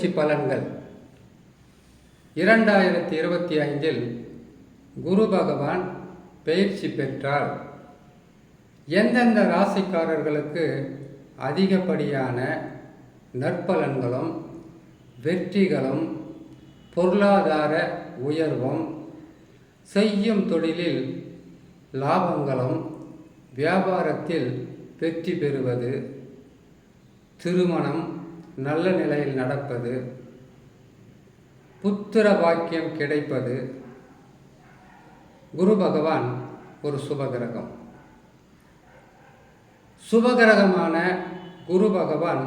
பயிற்சி பலன்கள். இரண்டாயிரத்தி இருபத்தி ஐந்தில் குரு பகவான் பயிற்சி பெற்றால் எந்தெந்த ராசிக்காரர்களுக்கு அதிகப்படியான நற்பலன்களும் வெற்றிகளும் பொருளாதார உயர்வும் செய்யும் தொழிலில் லாபங்களும் வியாபாரத்தில் வெற்றி பெறுவது திருமணம் நல்ல நிலையில் நடப்பது புத்திர பாக்கியம் கிடைப்பது குரு பகவான் ஒரு சுபகிரகம். சுபகிரகமான குரு பகவான்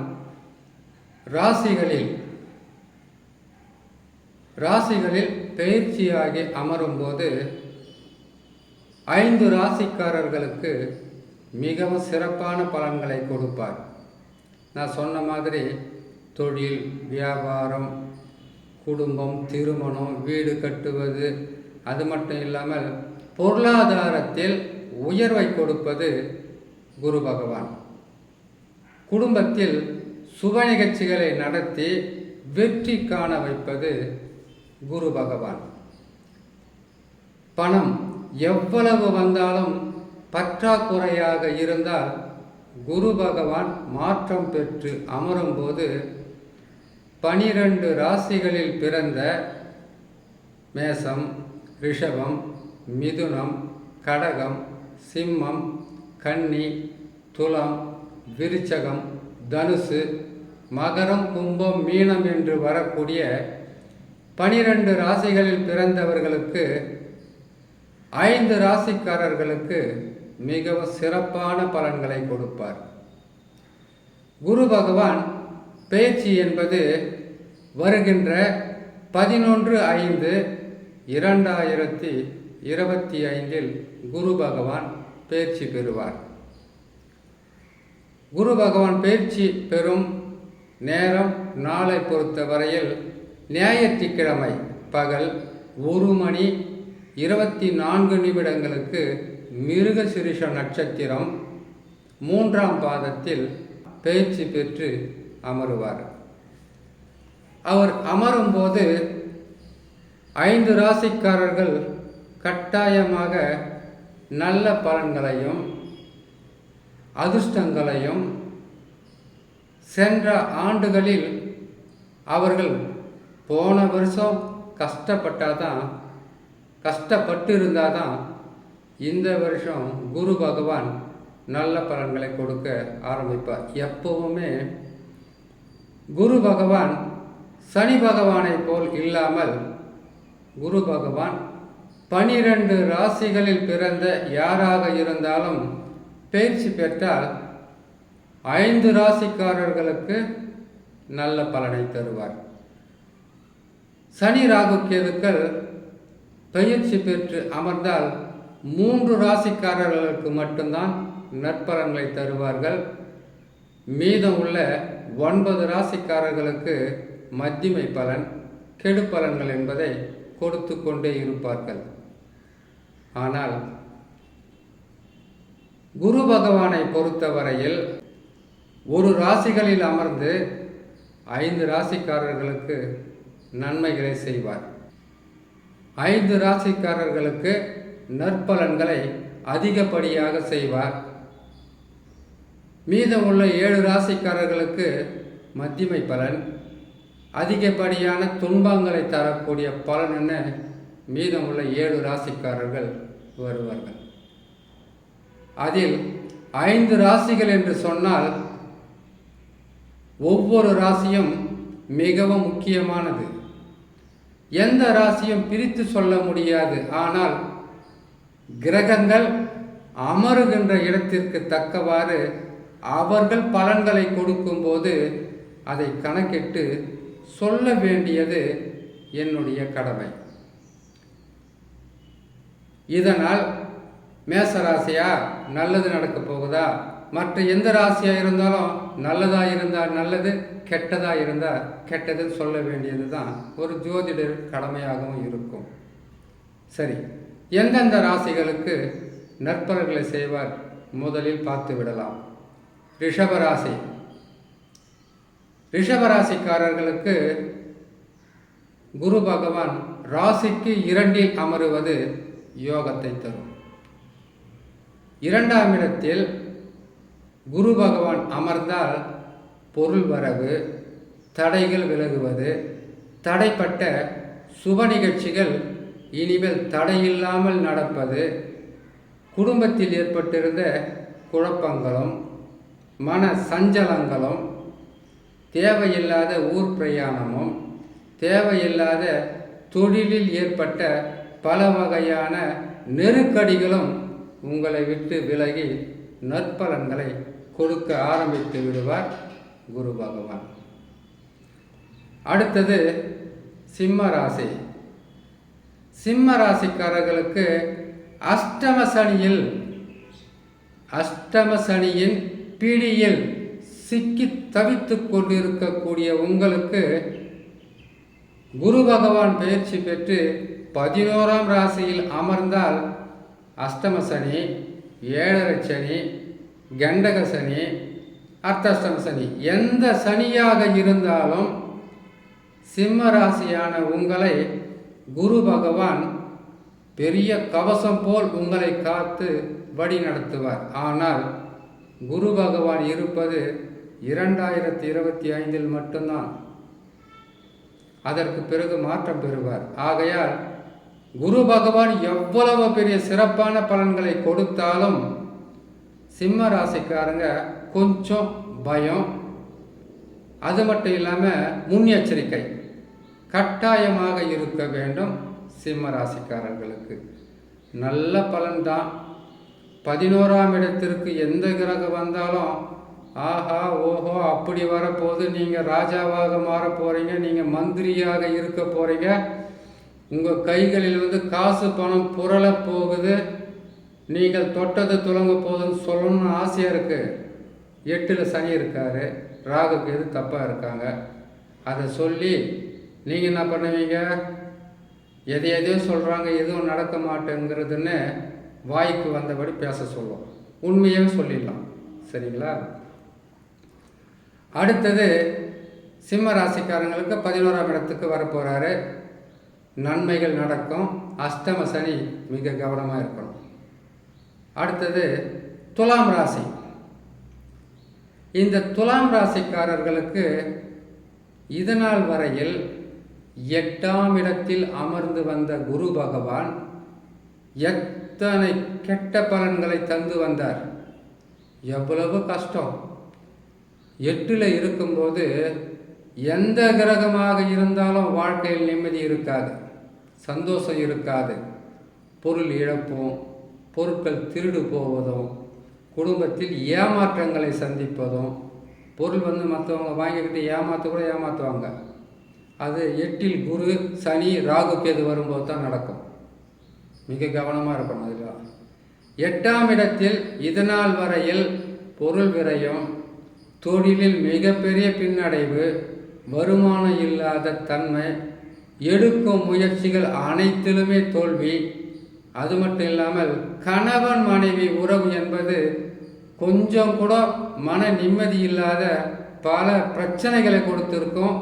ராசிகளில் ராசிகளில் பயிற்சியாகி அமரும்போது ஐந்து ராசிக்காரர்களுக்கு மிகவும் சிறப்பான பலன்களை கொடுப்பார். நான் சொன்ன மாதிரி தொழில் வியாபாரம் குடும்பம் திருமணம் வீடு கட்டுவது அது மட்டும் இல்லாமல் பொருளாதாரத்தில் உயர்வை கொடுப்பது குரு பகவான். குடும்பத்தில் சுப நிகழ்ச்சிகளை நடத்தி வெற்றி காண வைப்பது குரு பகவான். பணம் எவ்வளவு வந்தாலும் பற்றாக்குறையாக இருந்தால் குரு பகவான் மாற்றம் பெற்று அமரும்போது பனிரெண்டு ராசிகளில் பிறந்த மேசம் ரிஷபம் மிதுனம் கடகம் சிம்மம் கன்னி துலாம் விருச்சகம் தனுசு மகரம் கும்பம் மீனம் என்று வரக்கூடிய பனிரெண்டு ராசிகளில் பிறந்தவர்களுக்கு ஐந்து ராசிக்காரர்களுக்கு மிகவும் சிறப்பான பலன்களை கொடுப்பார். குரு பகவான் பேச்சு என்பது வருகின்ற பதினொன்று ஐந்து இரண்டாயிரத்தி இருபத்தி ஐந்தில் குரு பகவான் பயிற்சி பெறுவார். குரு பகவான் பயிற்சி பெறும் நேரம் நாளை பொறுத்த வரையில் ஞாயிற்றுக்கிழமை பகல் ஒரு மணி இருபத்தி நான்கு நிமிடங்களுக்கு மிருகசிரிஷ நட்சத்திரம் மூன்றாம் பாதத்தில் பயிற்சி பெற்று அமருவார். அவர் அமரும்போது ஐந்து ராசிக்காரர்கள் கட்டாயமாக நல்ல பலன்களையும் அதிர்ஷ்டங்களையும் சென்ற ஆண்டுகளில் அவர்கள் போன வருஷம் கஷ்டப்பட்டால் தான் கஷ்டப்பட்டு இருந்தால் தான் இந்த வருஷம் குரு பகவான் நல்ல பலன்களை கொடுக்க ஆரம்பிப்பார். எப்பவுமே குரு பகவான் சனி பகவானை போல் இல்லாமல் குரு பகவான் பனிரெண்டு ராசிகளில் பிறந்த யாராக இருந்தாலும் பயிற்சி பெற்றால் ஐந்து ராசிக்காரர்களுக்கு நல்ல பலனை தருவார். சனி ராகு கேதுக்கள் பயிற்சி பெற்று அமர்ந்தால் மூன்று ராசிக்காரர்களுக்கு மட்டும்தான் நற்பலன்களை தருவார்கள். மீதம் உள்ள ஒன்பது ராசிக்காரர்களுக்கு மத்திமை பலன் கெடு பலன்கள் என்பதை கொடுத்து கொண்டே இருப்பார்கள். ஆனால் குரு பகவானை பொறுத்தவரையில் ஒரு ராசிகளில் அமர்ந்து ஐந்து ராசிக்காரர்களுக்கு நன்மைகளை செய்வார். ஐந்து ராசிக்காரர்களுக்கு நற்பலன்களை அதிகப்படியாக செய்வார். மீதமுள்ள ஏழு ராசிக்காரர்களுக்கு மத்திமை பலன் அதிகப்படியான துன்பங்களை தரக்கூடிய பலனு மீதம் உள்ள ஏழு ராசிக்காரர்கள் வருவார்கள். அதில் ஐந்து ராசிகள் என்று சொன்னால் ஒவ்வொரு ராசியும் மிகவும் முக்கியமானது. எந்த ராசியும் பிரித்து சொல்ல முடியாது. ஆனால் கிரகங்கள் அமருகின்ற இடத்திற்கு தக்கவாறு அவர்கள் பலன்களை கொடுக்கும்போது அதை கணக்கிட்டு சொல்ல வேண்டியது என்னுடைய கடமை. இதனால் மேசராசியா நல்லது நடக்க போகுதா? மற்ற எந்த ராசியாக இருந்தாலும் நல்லதாக இருந்தால் நல்லது கெட்டதாக இருந்தால் கெட்டதுன்னு சொல்ல வேண்டியது தான் ஒரு ஜோதிடர் கடமையாகவும் இருக்கும். சரி எந்தெந்த ராசிகளுக்கு நற்பலன்களை செய்வார்? முதலில் பார்த்து விடலாம். ரிஷபராசி ரிஷபராசிக்காரர்களுக்கு குரு பகவான் ராசிக்கு இரண்டில் அமருவது யோகத்தை தரும். இரண்டாம் இடத்தில் குரு பகவான் அமர்ந்தால் பொருள் வரவு தடைகள் விலகுவது தடைப்பட்ட சுப நிகழ்ச்சிகள் இனிமேல் தடையில்லாமல் நடப்பது குடும்பத்தில் ஏற்பட்டிருந்த குழப்பங்களும் மன சஞ்சலங்களும் தேவையில்லாத ஊர் பிரயாணமும் தேவையில்லாத தொழிலில் ஏற்பட்ட பல வகையான நெருக்கடிகளும் உங்களை விட்டு விலகி நற்பலன்களை கொடுக்க ஆரம்பித்து விடுவார் குரு பகவான். அடுத்தது சிம்ம ராசி. சிம்ம ராசிக்காரர்களுக்கு அஷ்டம சனியில் அஷ்டம சனியின் பிடியில் சிக்கி தவித்து கொண்டிருக்கக்கூடிய உங்களுக்கு குரு பகவான் பயிற்சி பெற்று பதினோராம் ராசியில் அமர்ந்தால் அஷ்டம சனி ஏழரை சனி கண்டக சனி அர்த்தஷ்டம சனி. எந்த சனியாக இருந்தாலும் சிம்ம ராசியான உங்களை குரு பகவான் பெரிய கவசம் போல் உங்களை காத்து வழி நடத்துவார் ஆனால் குரு பகவான் இருப்பது இரண்டாயிரத்தி இருபத்தி ஐந்தில் மட்டும்தான். அதற்கு பிறகு மாற்றம் பெறுவார். ஆகையால் குரு பகவான் எவ்வளவு பெரிய சிறப்பான பலன்களை கொடுத்தாலும் சிம்ம ராசிக்காரங்க கொஞ்சம் பயம். அது மட்டும் இல்லாமல் முன்னெச்சரிக்கை. கட்டாயமாக இருக்க வேண்டும் சிம்ம ராசிக்காரர்களுக்கு. நல்ல பலன்தான். பதினோராம் இடத்திற்கு எந்த கிரகம் வந்தாலும் ஆஹா ஓஹோ அப்படி வரப்போது நீங்கள் ராஜாவாக மாற போகிறீங்க நீங்கள் மந்திரியாக இருக்க போகிறீங்க உங்கள் கைகளில் வந்து காசு பணம் புரள போகுது. நீங்கள் தொட்டது துலங்க போகுதுன்னு சொல்லணும்னு ஆசையாக இருக்குது எட்டில் சனி இருக்கார் ராகுக்கு எது தப்பாக இருக்காங்க அதை சொல்லி நீங்கள் என்ன பண்ணுவீங்க? எதை எதையோ சொல்கிறாங்க எதுவும் நடக்க மாட்டேங்கிறதுன்னு வாய்க்கு வந்தபடி பேச சொல்லுவோம் உண்மையாக சொல்லிடலாம். சரிங்களா? அடுத்தது சிம்ம ராசிக்காரங்களுக்கு பதினோராம் இடத்துக்கு வரப்போகிறாரு நன்மைகள் நடக்கும். அஷ்டம சனி மிக கவனமாக இருக்கணும். அடுத்தது துலாம் ராசி. இந்த துலாம் ராசிக்காரர்களுக்கு இதனால் வரையில் எட்டாம் இடத்தில் அமர்ந்து வந்த குரு பகவான் எத்தனை கெட்ட பலன்களை தந்து வந்தார். எவ்வளவு கஷ்டம். எட்டில் இருக்கும்போது எந்த கிரகமாக இருந்தாலும் வாழ்க்கையில் நிம்மதி இருக்காது சந்தோஷம் இருக்காது. பொருள் இழப்பும் பொருட்கள் திருடு போவதும் குடும்பத்தில் ஏமாற்றங்களை சந்திப்பதும் பொருள் வந்து மற்றவங்க வாங்கிக்கிட்டு ஏமாற்ற கூட ஏமாற்றுவாங்க அது எட்டில் குரு சனி ராகு கேது வரும்போது தான் நடக்கும். மிக கவனமாக இருக்கணும் அதில். எட்டாம் இடத்தில் இதனால் வரையில் பொருள் விரயம் தொழிலில் மிகப்பெரிய பின்னடைவு வருமானம் இல்லாத தன்மை எடுக்கும் முயற்சிகள் அனைத்திலுமே தோல்வி. அது மட்டும் இல்லாமல் கணவன் மனைவி உறவு என்பது கொஞ்சம் கூட மன நிம்மதி இல்லாத பல பிரச்சனைகளை கொடுத்துருக்கோம்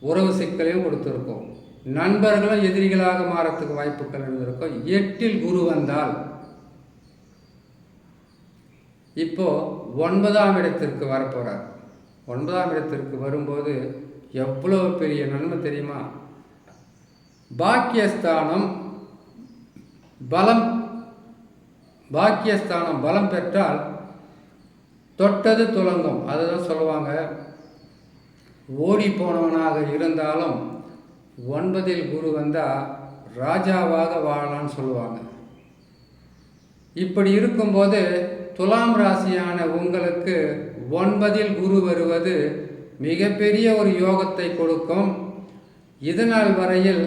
உறவு சிக்கலையும் கொடுத்துருக்கோம். நண்பர்களும் எதிரிகளாக மாறத்துக்கு வாய்ப்புகள் இருந்திருக்கும். எட்டில் குரு வந்தால் இப்போது ஒன்பதாம் இடத்திற்கு வரப்போகிறார் ஒன்பதாம் இடத்திற்கு வரும்போது எவ்வளோ பெரிய நன்மை தெரியுமா? பாக்கியஸ்தானம் பலம் பாக்கியஸ்தானம் பலம் பெற்றால் தொட்டது துலங்கும். அதுதான் சொல்லுவாங்க. ஓடி போனவனாக இருந்தாலும் ஒன்பதில் குரு வந்தால் ராஜாவாக வாழலான்னு சொல்லுவாங்க. இப்படி இருக்கும்போது துலாம் ராசியான உங்களுக்கு ஒன்பதில் குரு வருவது மிகப்பெரிய ஒரு யோகத்தை கொடுக்கும். இதனால் வரையில்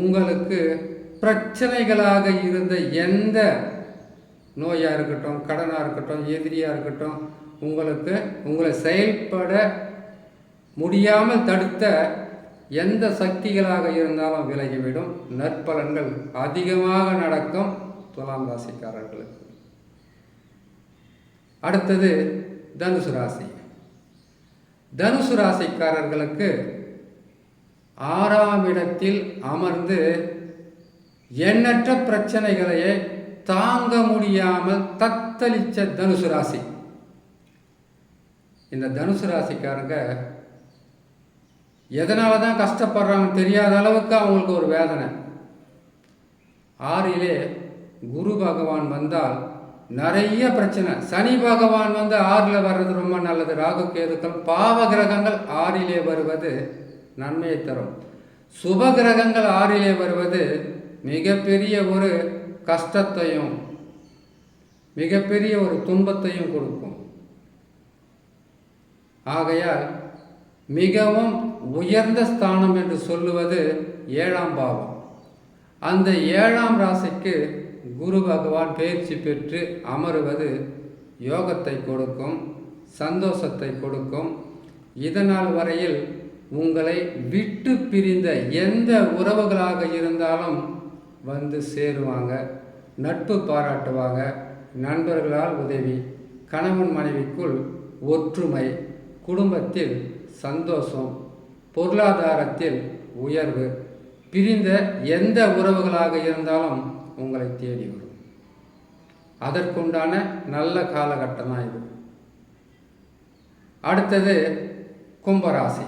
உங்களுக்கு பிரச்சனைகளாக இருந்த எந்த நோயாக இருக்கட்டும் கடனாக இருக்கட்டும் எதிரியாக இருக்கட்டும் உங்களுக்கு உங்களை செயல்பட முடியாமல் தடுத்த எந்த சக்திகளாக இருந்தாலும் விலகிவிடும். நற்பலன்கள் அதிகமாக நடக்கும் துலாம் ராசிக்காரர்களுக்கு. அடுத்தது தனுசு ராசி. தனுசு ராசிக்காரர்களுக்கு ஆறாம் இடத்தில் அமர்ந்து எண்ணற்ற பிரச்சனைகளையே தாங்க முடியாமல் தத்தளிச்ச தனுசு ராசி. இந்த தனுசு ராசிக்காரங்க எதனால தான் கஷ்டப்படுறாங்கன்னு தெரியாத அளவுக்கு அவங்களுக்கு ஒரு வேதனை. ஆறிலே குரு பகவான் வந்தால் நிறைய பிரச்சனை. சனி பகவான் வந்து ஆறில் வர்றது ரொம்ப நல்லது. ராகு கேதுக்கள் பாவ கிரகங்கள் ஆறிலே வருவது நன்மையை தரும். சுப கிரகங்கள் ஆறிலே வருவது மிகப்பெரிய ஒரு கஷ்டத்தையும் மிகப்பெரிய ஒரு துன்பத்தையும் கொடுக்கும். ஆகையால் மிகவும் உயர்ந்த ஸ்தானம் என்று சொல்லுவது ஏழாம் பாவம். அந்த ஏழாம் ராசிக்கு குரு பகவான் பயிற்சி பெற்று அமருவது யோகத்தை கொடுக்கும் சந்தோஷத்தை கொடுக்கும். இதனால் வரையில் உங்களை விட்டு பிரிந்த எந்த உறவுகளாக இருந்தாலும் வந்து சேருவாங்க நட்பு பாராட்டுவாங்க. நண்பர்களால் உதவி கணவன் மனைவிக்குள் ஒற்றுமை குடும்பத்தில் சந்தோஷம் பொருளாதாரத்தில் உயர்வு. பிரிந்த எந்த உறவுகளாக இருந்தாலும் உங்களை தேடி வரும். அதற்குண்டான நல்ல காலகட்டம் தான் இது. அடுத்தது கும்பராசி.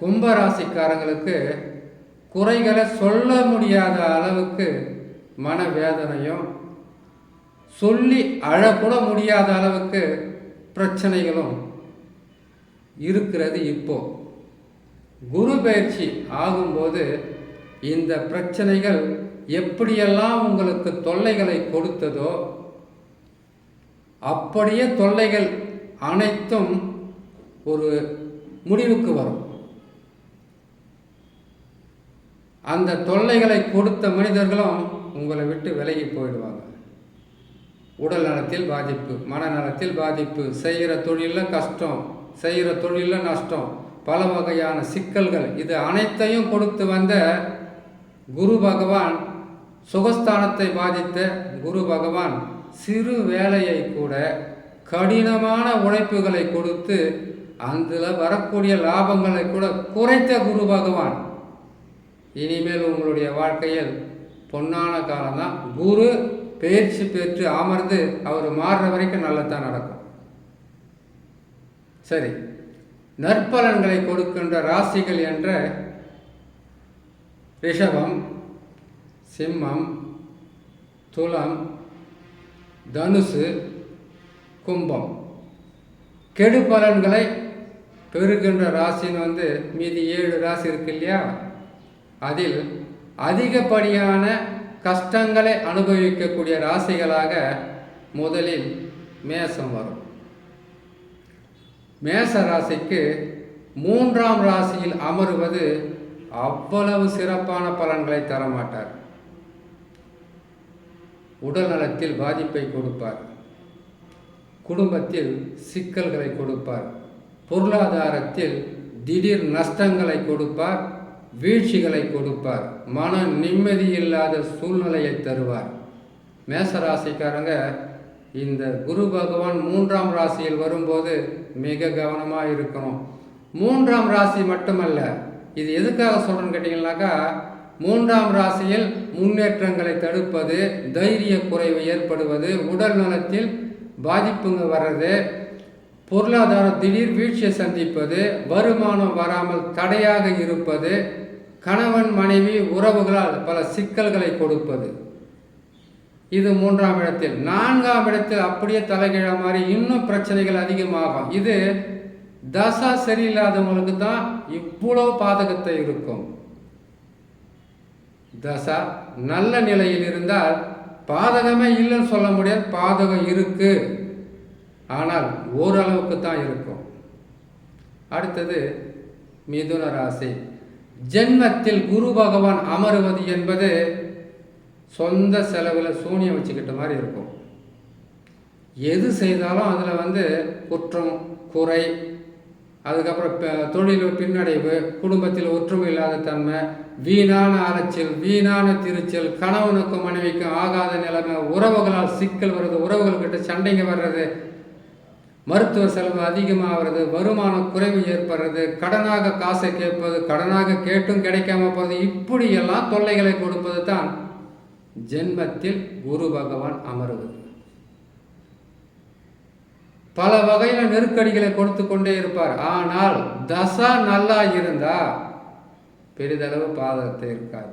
கும்பராசிக்காரங்களுக்கு குறைகளை சொல்ல முடியாத அளவுக்கு மனவேதனையும் சொல்லி அழக்கூட முடியாத அளவுக்கு பிரச்சனைகளும் இருக்கிறது இப்போ. குரு பயிற்சி ஆகும்போது இந்த பிரச்சனைகள் எப்படியெல்லாம் உங்களுக்கு தொல்லைகளை கொடுத்ததோ அப்படியே தொல்லைகள் அனைத்தும் ஒரு முடிவுக்கு வரும். அந்த தொல்லைகளை கொடுத்த மனிதர்களும் உங்களை விட்டு விலகி போயிடுவாங்க. உடல் நலத்தில் பாதிப்பு மனநலத்தில் பாதிப்பு செய்கிற தொழிலில் கஷ்டம் செய்கிற தொழிலில் நஷ்டம் பல வகையான சிக்கல்கள் இது அனைத்தையும் கொடுத்து வந்த குரு பகவான் சுகஸ்தானத்தை பாதித்த குரு பகவான் சிறு வேலையை கூட கடினமான உழைப்புகளை கொடுத்து அதில் வரக்கூடிய லாபங்களை கூட குறைத்த குரு பகவான். இனிமேல் உங்களுடைய வாழ்க்கையில் பொன்னான காலம்தான் குரு பயிற்சி பெற்று அமர்ந்து அவர் மாறுற வரைக்கும் நல்லதான் நடக்கும். சரி நற்பலன்களை கொடுக்கின்ற ராசிகள் என்ற ரிஷபம் சிம்மம் துளம் தனுசு கும்பம். கெடு பலன்களை பெறுகின்ற ராசின்னு வந்து மீதி ஏழு ராசி இருக்கு இல்லையா? அதில் அதிகப்படியான கஷ்டங்களை அனுபவிக்கக்கூடிய ராசிகளாக முதலில் மேசம் வரும். மேச ராசிக்கு மூன்றாம் ராசியில் அமருவது அவ்வளவு சிறப்பான பலன்களை தரமாட்டார். உடல் நலத்தில் பாதிப்பை கொடுப்பார். குடும்பத்தில் சிக்கல்களை கொடுப்பார். பொருளாதாரத்தில் திடீர் நஷ்டங்களை கொடுப்பார். வீழ்ச்சிகளை கொடுப்பார். மன நிம்மதி இல்லாத சூழ்நிலையை தருவார். மேசராசிக்காரங்க இந்த குரு பகவான் மூன்றாம் ராசியில் வரும்போது மிக கவனமாக இருக்கணும். மூன்றாம் ராசி மட்டுமல்ல இது எதுக்காக சொல்கிறேன்னு கேட்டிங்கனாக்கா மூன்றாம் ராசியில் முன்னேற்றங்களை தடுப்பது தைரிய குறைவு ஏற்படுவது உடல் நலத்தில் பாதிப்புங்க வர்றது பொருளாதார திடீர் வீழ்ச்சியை சந்திப்பது வருமானம் வராமல் தடையாக இருப்பது கணவன் மனைவி உறவுகளால் பல சிக்கல்களை கொடுப்பது. இது மூன்றாம் இடத்தில். நான்காம் இடத்தில் அப்படியே தலைகீழ மாதிரி இன்னும் பிரச்சனைகள் அதிகமாகும். இது தசா சரியில்லாதவங்களுக்கு தான் இவ்வளோ பாதகத்தை இருக்கும். தசா நல்ல நிலையில் இருந்தால் பாதகமே இல்லைன்னு சொல்ல முடியாது. பாதகம் இருக்கு. ஆனால் ஓரளவுக்கு தான் இருக்கும். அடுத்தது மிதுன ராசி. ஜென்மத்தில் குரு பகவான் அமருவது என்பது சொந்த செலவில் சூனியம் வச்சுக்கிட்ட மாதிரி இருக்கும். எது செய்தாலும் அதில் வந்து குற்றம் குறை அதுக்கப்புறம் தொழில் பின்னடைவு குடும்பத்தில் ஒற்றுமை இல்லாத தன்மை வீணான அலைச்சல் வீணான திருச்சல் கணவனுக்கும் மனைவிக்கும் ஆகாத நிலைமை உறவுகளால் சிக்கல் வர்றது உறவுகள்கிட்ட சண்டைங்க வர்றது மருத்துவ செலவு அதிகமாகிறது வருமானம் குறைவு ஏற்படுறது கடனாக காசை கேட்பது கடனாக கேட்டும் கிடைக்காம போகிறது இப்படியெல்லாம் தொல்லைகளை கொடுப்பது தான் ஜென்மத்தில் குரு பகவான் அமருவது பல வகையில் நெருக்கடிகளை கொடுத்து கொண்டே இருப்பார். ஆனால் தசா நல்லா இருந்தா பெரிதளவு பாதகத்தை இருக்காது.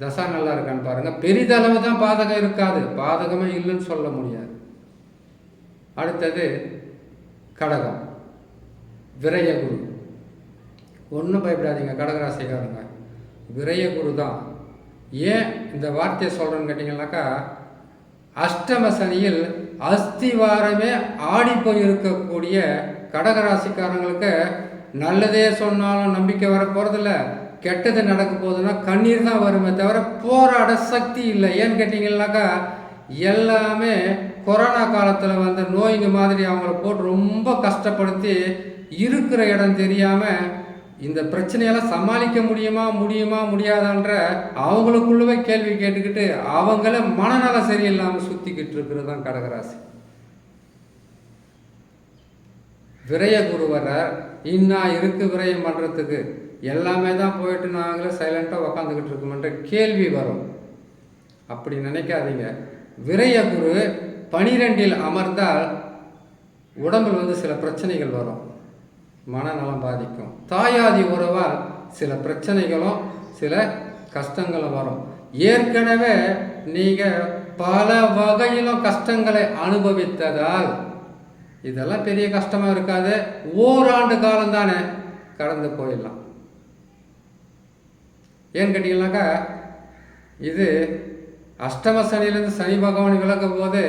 தசா நல்லா இருக்கான்னு பாருங்க. பெரிதளவு தான் பாதகம் இருக்காது. பாதகமே இல்லைன்னு சொல்ல முடியாது. அடுத்தது கடகம். விரயகுரு ஒன்றும் பயப்படாதீங்க. கடகராசிக்காரங்க. விரயகுரு தான். ஏன் இந்த வார்த்தையை சொல்கிறேன்னு கேட்டிங்கன்னாக்கா அஷ்டம சனியில் அஸ்திவாரமே ஆடி போயிருக்கக்கூடிய கடகராசிக்காரங்களுக்கு நல்லதே சொன்னாலும் நம்பிக்கை வர போகிறதில்ல கெட்டது நடக்க போகுதுன்னா கண்ணீர் தான் வருமே தவிர போராட சக்தி இல்லை. ஏன்னு கேட்டிங்கன்னாக்கா எல்லாமே கொரோனா காலத்தில் வந்த நோய்ங்க மாதிரி அவங்கள போட்டு ரொம்ப கஷ்டப்படுத்தி இருக்கிற இடம் தெரியாமல் இந்த பிரச்சனையெல்லாம் சமாளிக்க முடியுமா முடியுமா முடியாதான்ற அவங்களுக்குள்ளவே கேள்வி கேட்டுக்கிட்டு அவங்கள மனநலம் சரியில்லாமல் சுற்றிக்கிட்டு இருக்கிறது தான் கடகராசி. விரய குருவரர் இன்னா இருக்கு விரயம் பண்ணுறதுக்கு எல்லாமே தான் போயிட்டு நாங்களே சைலண்ட்டாக உக்காந்துக்கிட்டு இருக்கோம்ன்ற கேள்வி வரும். அப்படி நினைக்காதீங்க. விரய குரு பனிரெண்டில் அமர்ந்தால் உடம்பில் வந்து சில பிரச்சனைகள் வரும். மனநலம் பாதிக்கும். தாயாதி உறவால் சில பிரச்சனைகளும் சில கஷ்டங்களும் வரும். ஏற்கனவே நீங்கள் பல வகையிலும் கஷ்டங்களை அனுபவித்ததால் இதெல்லாம் பெரிய கஷ்டமாக இருக்காது. ஓராண்டு காலம் தானே கடந்து போயிடலாம். ஏன்னு கேட்டிங்கனாக்கா இது அஷ்டம சனியிலேருந்து சனி பகவான் விலகும் போது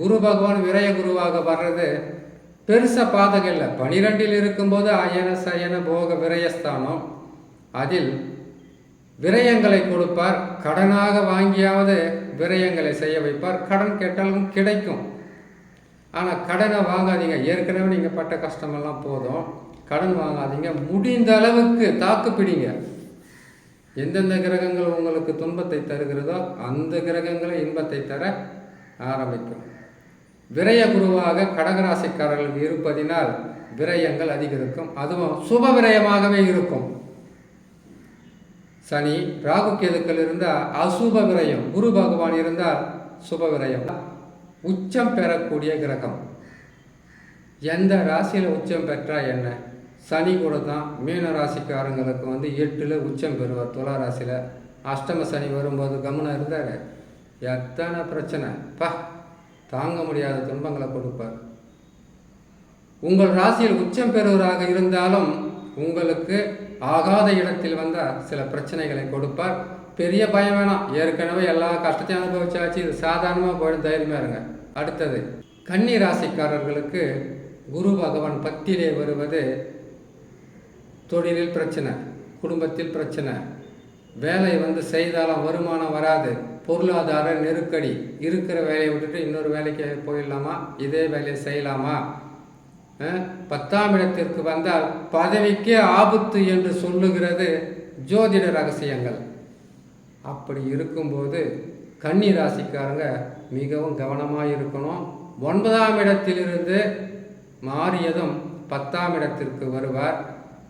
குரு பகவான் விரய குருவாக வர்றது பெருசாக பாதகம் இல்லை. பனிரெண்டில் இருக்கும்போது அயன சயன போக விரயஸ்தானம். அதில் விரயங்களை கொடுப்பார். கடனாக வாங்கியாவது விரயங்களை செய்ய வைப்பார். கடன் கேட்டாலும் கிடைக்கும். ஆனால் கடனை வாங்காதீங்க. ஏற்கனவே நீங்கள் பட்ட கஷ்டமெல்லாம் போதும். கடன் வாங்காதீங்க. முடிந்த அளவுக்கு தாக்கு பிடிங்க. எந்தெந்த கிரகங்கள் உங்களுக்கு துன்பத்தை தருகிறதோ அந்த கிரகங்களை இன்பத்தை தர ஆரம்பிக்கும். விரய குருவாக கடகராசிக்காரர்களுக்கு இருப்பதினால் விரயங்கள் அதிகரிக்கும். அதுவும் சுப விரயமாகவே இருக்கும். சனி ராகு கேதுக்கள் இருந்தால் அசுப விரயம். குரு பகவான் இருந்தால் சுப விரயம். உச்சம் பெறக்கூடிய கிரகம். எந்த ராசியில் உச்சம் பெற்றால் என்ன? சனி கூட தான் மீன ராசிக்காரங்களுக்கு வந்து எட்டில் உச்சம் பெறுவார் துலா ராசியில். அஷ்டம சனி வரும்போது கவனம் இருந்தார். எத்தனை பிரச்சனை? பா தாங்க முடியாத துன்பங்களை கொடுப்பார். உங்கள் ராசியில் உச்சம் பெறுவராக இருந்தாலும் உங்களுக்கு ஆகாத இடத்தில் வந்த சில பிரச்சனைகளை கொடுப்பார். பெரிய பயம் வேணாம். ஏற்கனவே எல்லா கஷ்டத்தையும் அனுபவிச்சாச்சு. இது சாதாரணமாக போயிடும் தைரியமாக இருங்க. அடுத்தது கன்னி ராசிக்காரர்களுக்கு குரு பகவான் பக்தியிலே வருவது தொழிலில் பிரச்சனை குடும்பத்தில் பிரச்சனை. வேலை வந்து செய்தாலும் வருமானம் வராது. பொருளாதார நெருக்கடி. இருக்கிற வேலையை விட்டுட்டு இன்னொரு வேலைக்கு போயிடலாமா? இதே வேலையை செய்யலாமா? பத்தாம் இடத்திற்கு வந்தால் பதவிக்கே ஆபத்து என்று சொல்லுகிறது ஜோதிட ரகசியங்கள். அப்படி இருக்கும்போது கன்னி ராசிக்காரங்க மிகவும் கவனமாக இருக்கணும். ஒன்பதாம் இடத்திலிருந்து மாறியதும் பத்தாம் இடத்திற்கு வருவார்.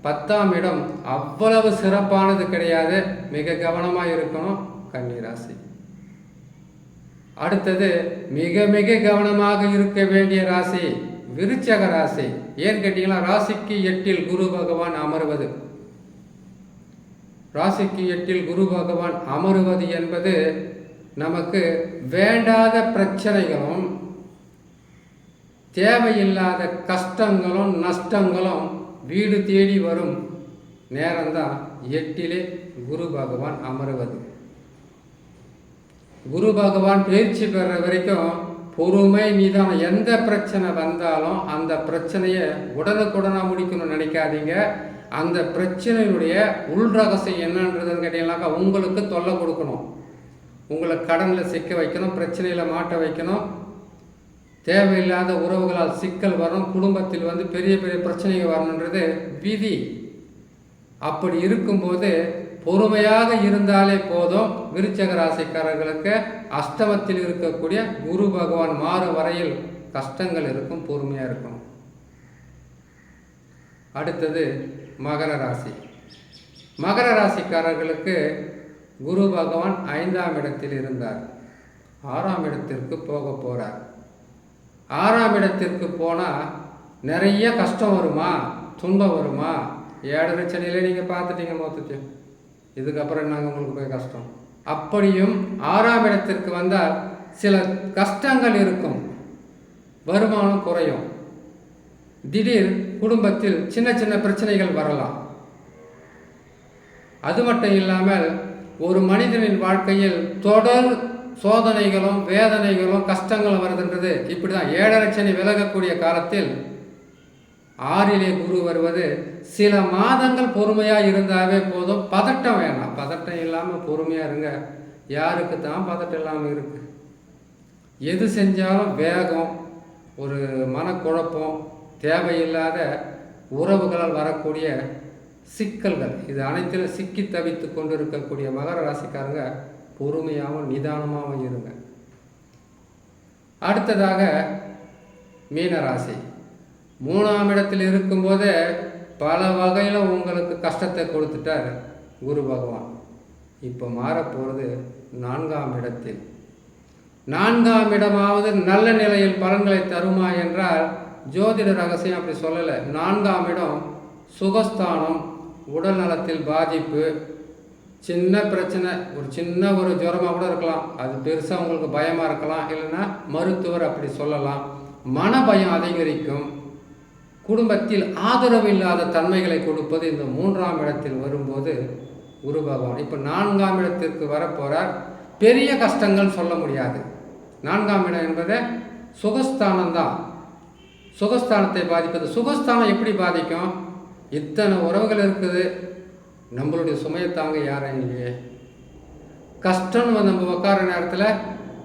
பத்தாம் இடம் அவ்வளவு சிறப்பானது கிடையாது. மிக கவனமாக இருக்கணும் கன்னிராசி அடுத்தது மிக மிக கவனமாக இருக்க வேண்டிய ராசி விருச்சக ராசி. ஏன் கேட்டீங்களா ராசிக்கு எட்டில் குரு பகவான் அமர்வது. ராசிக்கு எட்டில் குரு பகவான் அமருவது என்பது நமக்கு வேண்டாத பிரச்சனைகளும் தேவையில்லாத கஷ்டங்களும் நஷ்டங்களும் வீடு தேடி வரும் நேரம்தான் எட்டிலே குரு பகவான் அமருவது. குரு பகவான் பயிற்சி பெற வரைக்கும் பொறுமை மீதான எந்த பிரச்சனை வந்தாலும் அந்த பிரச்சனையை உடனுக்குடனாக முடிக்கணும்னு நினைக்காதீங்க. அந்த பிரச்சனையுடைய உள் ரகசியம் என்னன்றதுன்னு கேட்டீங்கன்னாக்கா உங்களுக்கு தொல்லை கொடுக்கணும். உங்களை கடனில் சிக்க வைக்கணும் பிரச்சனையில் மாட்ட வைக்கணும். தேவையில்லாத உறவுகளால் சிக்கல் வரும் குடும்பத்தில் வந்து பெரிய பெரிய பிரச்சனைகள் வரணுன்றது விதி. அப்படி இருக்கும்போது பொறுமையாக இருந்தாலே போதும். விருச்சக ராசிக்காரர்களுக்கு அஷ்டமத்தில் இருக்கக்கூடிய குரு பகவான் மாறு வரையில் கஷ்டங்கள் இருக்கும் பொறுமையாக இருக்கும். அடுத்தது மகர ராசி. மகர ராசிக்காரர்களுக்கு குரு பகவான் ஐந்தாம் இடத்தில் இருந்தார். ஆறாம் இடத்திற்கு போக போகிறார் ஆறாம் இடத்திற்கு போனால் நிறைய கஷ்டம் வருமா? துன்பம் வருமா? ஏழரை சனியில் நீங்கள் பார்த்துட்டீங்க மொத்தத்தையும். இதுக்கப்புறம் என்னங்க உங்களுக்கு போய் கஷ்டம்? அப்படியும் ஆறாம் இடத்திற்கு வந்தால் சில கஷ்டங்கள் இருக்கும். வருமானம் குறையும். திடீர் குடும்பத்தில் சின்ன சின்ன பிரச்சனைகள் வரலாம். அது மட்டும் இல்லாமல் ஒரு மனிதனின் வாழ்க்கையில் தொடர் சோதனைகளும் வேதனைகளும் கஷ்டங்களும் வருதுன்றது இப்படி தான் ஏழரை சனி விலகக்கூடிய காலத்தில் ஆறிலே குரு வருவது சில மாதங்கள் பொறுமையாக இருந்தாவே போதும் பதட்டம் வேணாம். பதட்டம் இல்லாமல் பொறுமையாக இருங்க. யாருக்கு தான் பதட்டம் இல்லாமல் இருக்கு? எது செஞ்சாலும் வேகம் ஒரு மனக்குழப்பம் தேவையில்லாத உறவுகளால் வரக்கூடிய சிக்கல்கள். இது அனைத்திலும் சிக்கி தவித்து கொண்டு இருக்கக்கூடிய மகர ராசிக்காரங்க பொறுமையாகவும் நிதானமாகவும் இருங்க. அடுத்ததாக மீனராசி மூணாம் இடத்தில் இருக்கும்போதே பல வகையில் உங்களுக்கு கஷ்டத்தை கொடுத்துட்டார் குரு பகவான். இப்போ மாறப்போகிறது நான்காம் இடத்தில். நான்காம் இடமாவது நல்ல நிலையில் பலன்களை தருமா என்றால் ஜோதிட ரகசியம் அப்படி சொல்லலை. நான்காம் இடம் சுகஸ்தானம் உடல் நலத்தில் பாதிப்பு சின்ன பிரச்சனை ஒரு சின்ன ஒரு ஜுரமாக கூட இருக்கலாம். அது பெருசாக உங்களுக்கு பயமாக இருக்கலாம். இல்லைன்னா மருத்துவர் அப்படி சொல்லலாம். மன பயம் அதிகரிக்கும். குடும்பத்தில் ஆதரவு இல்லாத தன்மைகளை கொடுப்பது இந்த மூன்றாம் இடத்தில் வரும்போது குரு பகவான் இப்போ நான்காம் இடத்திற்கு வரப்போகிறார் பெரிய கஷ்டங்கள் சொல்ல முடியாது. நான்காம் இடம் என்பது சுகஸ்தானம் தான் சுகஸ்தானத்தை பாதிப்பது. சுகஸ்தானம் எப்படி பாதிக்கும்? இத்தனை உறவுகள் இருக்குது. நம்மளுடைய சுமையை தாங்க யாரும் இல்லையே. கஷ்டம்னு நம்ம உட்கார நேரத்தில்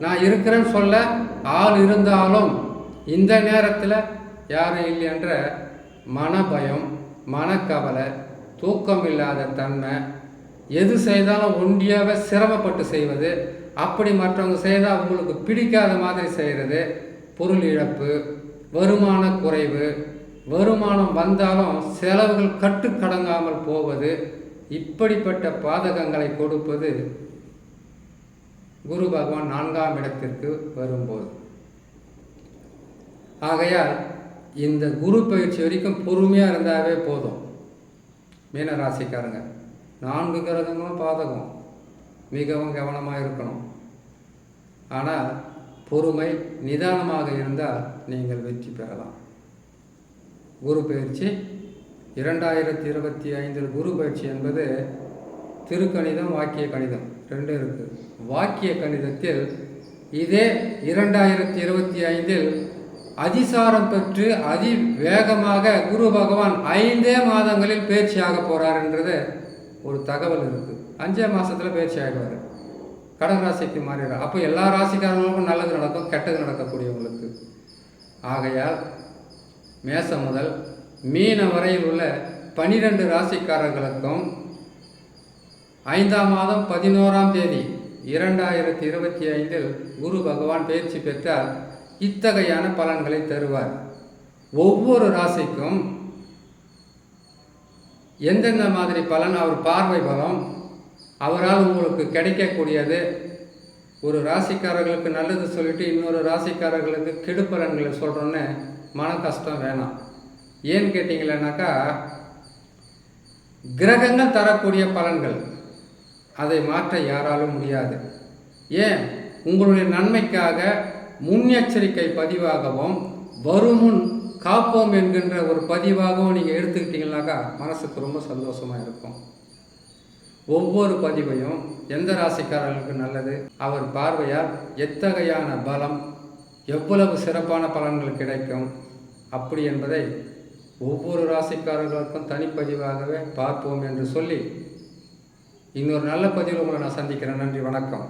நான் இருக்கிறேன்னு சொல்ல ஆள் இருந்தாலும் இந்த நேரத்தில் யாரும் இல்லை என்ற மனபயம் மனக்கவலை தூக்கம் இல்லாத தன்மை எது செய்தாலும் ஒண்டியாகவே சிரமப்பட்டு செய்வது அப்படி மற்றவங்க செய்தால் அவங்களுக்கு பிடிக்காத மாதிரி செய்கிறது பொருள் இழப்பு வருமான குறைவு வருமானம் வந்தாலும் செலவுகள் கட்டுக்கடங்காமல் போவது இப்படிப்பட்ட பாதகங்களை கொடுப்பது குரு பகவான் நான்காம் இடத்திற்கு வரும்போது. ஆகையால் இந்த குரு பயிற்சி வரைக்கும் பொறுமையாக இருந்தாவே போதும். மீனராசிக்காரங்க நான்கு கிரகங்களும் பாதகம். மிகவும் கவனமாக இருக்கணும். ஆனால் பொறுமை நிதானமாக இருந்தால் நீங்கள் வெற்றி பெறலாம். குரு பயிற்சி. இரண்டாயிரத்தி இருபத்தி ஐந்தில் குரு பயிற்சி என்பது திருக்கணிதம் வாக்கிய கணிதம். ரெண்டு இருக்குது வாக்கிய கணிதத்தில் இதே இரண்டாயிரத்தி இருபத்தி ஐந்தில் அதிசாரம் பெற்று அதி வேகமாக குரு பகவான் ஐந்தே மாதங்களில் பேச்சியாக போகிறாருன்றது ஒரு தகவல் இருக்குது அஞ்சே மாதத்தில் பயிற்சி ஆகிடுவார் கடன் ராசிக்கு மாறிடுறார் அப்போ எல்லா ராசிக்காரங்களுக்கும் நல்லது நடக்கும் கெட்டது நடக்கக்கூடியவங்களுக்கு. ஆகையால் மேசம் முதல் மீன வரையில் உள்ள பனிரெண்டு ராசிக்காரர்களுக்கும் ஐந்தாம் மாதம் பதினோராம் தேதி இரண்டாயிரத்தி இருபத்தி ஐந்தில் குரு பகவான் பயிற்சி பெற்றால் இத்தகையான பலன்களை தருவார். ஒவ்வொரு ராசிக்கும் எந்தெந்த மாதிரி பலன் அவர் பார்வை பலம் அவரால் உங்களுக்கு கிடைக்கக்கூடியது. ஒரு ராசிக்காரர்களுக்கு நல்லது சொல்லிட்டு இன்னொரு ராசிக்காரர்களுக்கு கெடுப்பலன்களை சொல்கிறோன்னு மன கஷ்டம் வேணாம். ஏன்னு கேட்டிங்களேனாக்கா கிரகங்கள் தரக்கூடிய பலன்கள் அதை மாற்ற யாராலும் முடியாது. ஏன்? உங்களுடைய நன்மைக்காக முன்னெச்சரிக்கை பதிவாகவும் வருமுன் காப்போம் என்கின்ற ஒரு பதிவாகவும் நீங்கள் எடுத்துக்கிட்டீங்கன்னாக்கா மனசுக்கு ரொம்ப சந்தோஷமாக இருக்கும். ஒவ்வொரு பதிவையும் எந்த ராசிக்காரர்களுக்கு நல்லது? அவர் பார்வையால் எத்தகையான பலம்? எவ்வளவு சிறப்பான பலன்கள் கிடைக்கும்? அப்படி என்பதை ஒவ்வொரு ராசிக்காரர்களுக்கும் தனிப்பதிவாகவே பார்ப்போம் என்று சொல்லி இன்னொரு நல்ல பதிவில் உங்களை நான் சந்திக்கிறேன். நன்றி வணக்கம்.